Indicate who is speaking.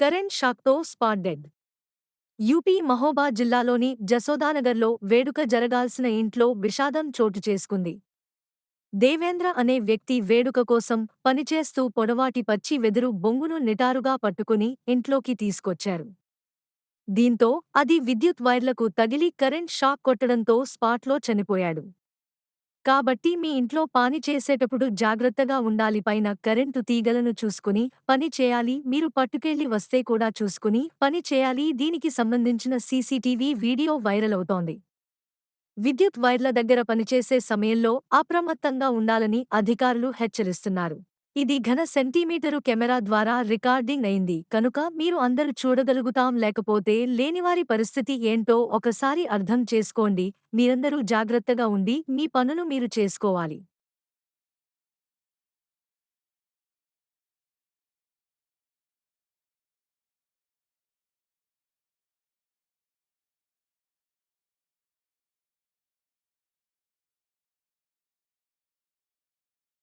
Speaker 1: Current షాక్తో spot dead. UP Mahoba జిల్లాలోని జసోదానగర్లో వేడుక జరగాల్సిన ఇంట్లో విషాదం చోటు చేసుకుంది. దేవేంద్ర అనే వ్యక్తి వేడుక కోసం పనిచేస్తూ పొడవాటి పచ్చి వెదురు బొంగును నిటారుగా పట్టుకుని ఇంట్లోకి తీసుకొచ్చారు. దీంతో అది విద్యుత్ వైర్లకు తగిలి కరెంట్ షాక్ కొట్టడంతో స్పాట్లో చనిపోయాడు. కాబట్టి మీ ఇంట్లో పాని చేసేటప్పుడు జాగ్రత్తగా ఉండాలి. పైన కరెంటు తీగలను చూసుకుని పని చేయాలి. మీరు పట్టుకెళ్ళి వస్తే కూడా చూసుకుని పని చేయాలి. దీనికి సంబంధించిన సీసీటీవీ వీడియో వైరల్ అవుతోంది. విద్యుత్ వైర్ల దగ్గర పనిచేసే సమయంలో అప్రమత్తంగా ఉండాలని అధికారులు హెచ్చరిస్తున్నారు. ఇది ఘన సెంటీమీటరు కెమెరా ద్వారా రికార్డింగ్ అయింది. కనుక మీరు అందరు చూడగలుగుతాం లేకపోతే లేనివారి పరిస్థితి ఏంటో ఒకసారి అర్థం చేసుకోండి. మీరందరూ జాగ్రత్తగా ఉండి మీ పనులు మీరు చేసుకోవాలి.